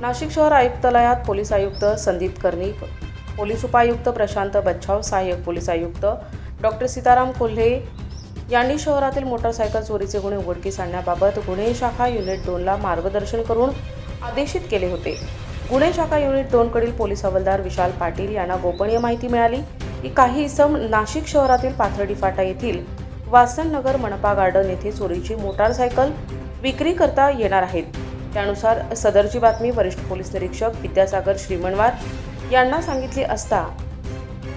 नाशिक शहर आयुक्तालयात पोलीस आयुक्त संदीप कर्णिक पोलीस उपायुक्त प्रशांत बच्छाव सहाय्यक पोलीस आयुक्त डॉक्टर सीताराम कोल्हे यांनी शहरातील मोटारसायकल चोरीचे गुन्हे उघडकीस आणण्याबाबत गुन्हे शाखा युनिट दोनला मार्गदर्शन करून आदेशित केले होते. गुन्हे शाखा युनिट दोनकडील पोलीस हवालदार विशाल पाटील यांना गोपनीय माहिती मिळाली. की काही इसम नाशिक शहरातील पाथर्डी फाटा येथील वासन नगर मनपा गार्डन येथे चोरीची मोटारसायकल विक्री करता येणार आहेत. त्यानुसार सदरची बातमी वरिष्ठ पोलीस निरीक्षक विद्यासागर श्रीमणवार यांना सांगितली असता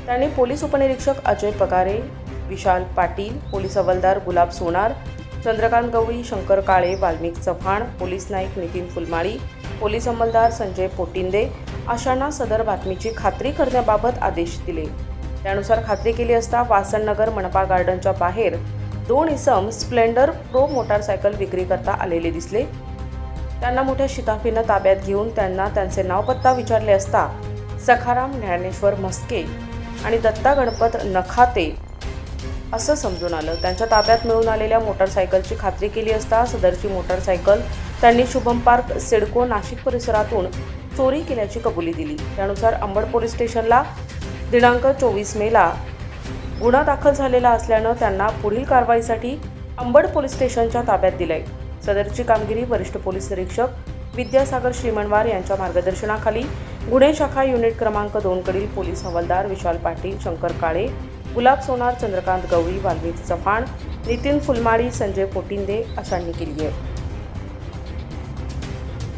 त्यांनी पोलीस उपनिरीक्षक अजय पगारे विशाल पाटील पोलीस हवालदार गुलाब सोनार चंद्रकांत गवळी शंकर काळे वाल्मिक चव्हाण पोलीस नाईक नितीन फुलमाळी पोलीस अंमलदार संजय पोटिंदे अशांना सदर बातमीची खात्री करण्याबाबत आदेश दिले. त्यानुसार खात्री केली असता वासननगर मनपा गार्डनच्या बाहेर दोन इसम स्प्लेंडर प्रो मोटारसायकल विक्री करता आलेले दिसले. त्यांना मोठ्या शिताफीनं ताब्यात घेऊन त्यांना त्यांचे नाव पत्ता विचारले असता सखाराम ज्ञानेश्वर मस्के आणि दत्ता गणपत नखाते असं समजून आलं. त्यांच्या ताब्यात मिळून आलेल्या मोटारसायकलची खात्री केली असता सदरची मोटारसायकल त्यांनी शुभम पार्क सिडको नाशिक परिसरातून चोरी केल्याची कबुली दिली. त्यानुसार अंबड पोलीस स्टेशनला दिनांक चोवीस मेला गुन्हा दाखल झालेला असल्यानं त्यांना पुढील कारवाईसाठी अंबड पोलीस स्टेशनच्या ताब्यात दिलंय. सदरची कामगिरी वरिष्ठ पोलीस निरीक्षक विद्यासागर श्रीमणवार यांच्या मार्गदर्शनाखाली. गुन्हे शाखा युनिट क्रमांक दोनकडील पोलीस हवालदार विशाल पाटील शंकर काळे गुलाब सोनार चंद्रकांत गवळी वाल्मिक चव्हाण नितीन फुलमाळी संजय पोटिंदे अशांनी केली आहे.